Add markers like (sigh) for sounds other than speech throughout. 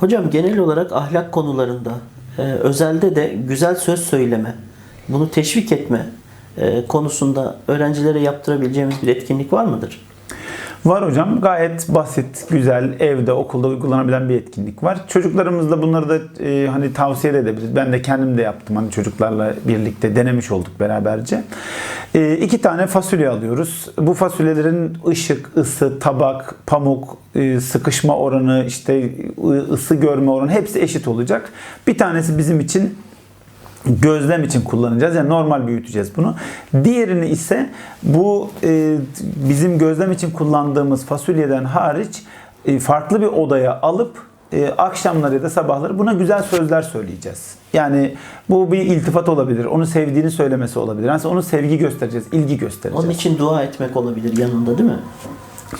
Hocam genel olarak ahlak konularında e, özelde de güzel söz söyleme, bunu teşvik etme e, konusunda öğrencilere yaptırabileceğimiz bir etkinlik var mıdır? Var hocam. Gayet basit, güzel, evde, okulda uygulanabilen bir etkinlik var. Çocuklarımızla bunları da e, hani tavsiye de edebiliriz. Ben de kendim de yaptım. Hani çocuklarla birlikte denemiş olduk beraberce. E, iki tane fasulye alıyoruz. Bu fasulyelerin ışık, ısı, tabak, pamuk, e, sıkışma oranı, işte ısı görme oranı hepsi eşit olacak. Bir tanesi bizim için gözlem için kullanacağız. Yani normal büyüteceğiz bunu. Diğerini ise bu e, bizim gözlem için kullandığımız fasulyeden hariç e, farklı bir odaya alıp e, akşamları ya da sabahları buna güzel sözler söyleyeceğiz. Yani bu bir iltifat olabilir. Onu sevdiğini söylemesi olabilir. Yani onu sevgi göstereceğiz, ilgi göstereceğiz. Onun için dua etmek olabilir yanında değil mi?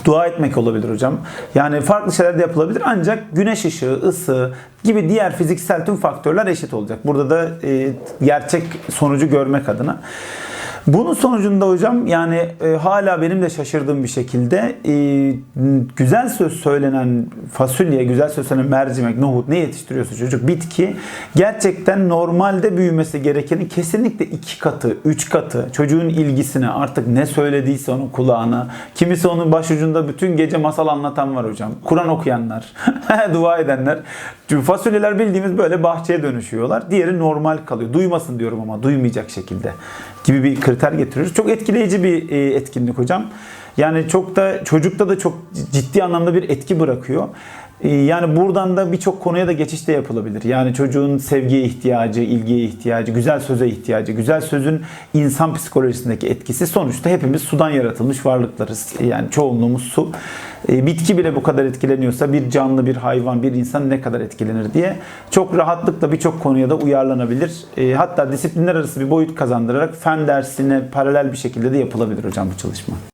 Dua etmek olabilir hocam. Yani farklı şeyler de yapılabilir ancak güneş ışığı, ısı gibi diğer fiziksel tüm faktörler eşit olacak. Burada da e, gerçek sonucu görmek adına. Bunun sonucunda hocam yani e, hala benim de şaşırdığım bir şekilde e, güzel söz söylenen fasulye, güzel söz söylenen mercimek, nohut ne yetiştiriyorsa çocuk bitki gerçekten normalde büyümesi gerekenin kesinlikle iki katı, üç katı çocuğun ilgisine artık ne söylediyse onun kulağına kimisi onun başucunda bütün gece masal anlatan var hocam. Kur'an okuyanlar, (laughs) dua edenler. Çünkü fasulyeler bildiğimiz böyle bahçeye dönüşüyorlar. Diğeri normal kalıyor. Duymasın diyorum ama duymayacak şekilde gibi bir kriter getiriyoruz. Çok etkileyici bir e, etkinlik hocam. Yani çok da çocukta da çok ciddi anlamda bir etki bırakıyor. E, Yani buradan da birçok konuya da geçiş de yapılabilir. Yani çocuğun sevgiye ihtiyacı, ilgiye ihtiyacı, güzel söze ihtiyacı, güzel sözün insan psikolojisindeki etkisi. Sonuçta hepimiz sudan yaratılmış varlıklarız. Yani çoğunluğumuz su. E, Bitki bile bu kadar etkileniyorsa bir canlı, bir hayvan, bir insan ne kadar etkilenir diye çok rahatlıkla birçok konuya da uyarlanabilir. E, Hatta disiplinler arası bir boyut kazandırarak fen dersine paralel bir şekilde de yapılabilir hocam bu çalışma.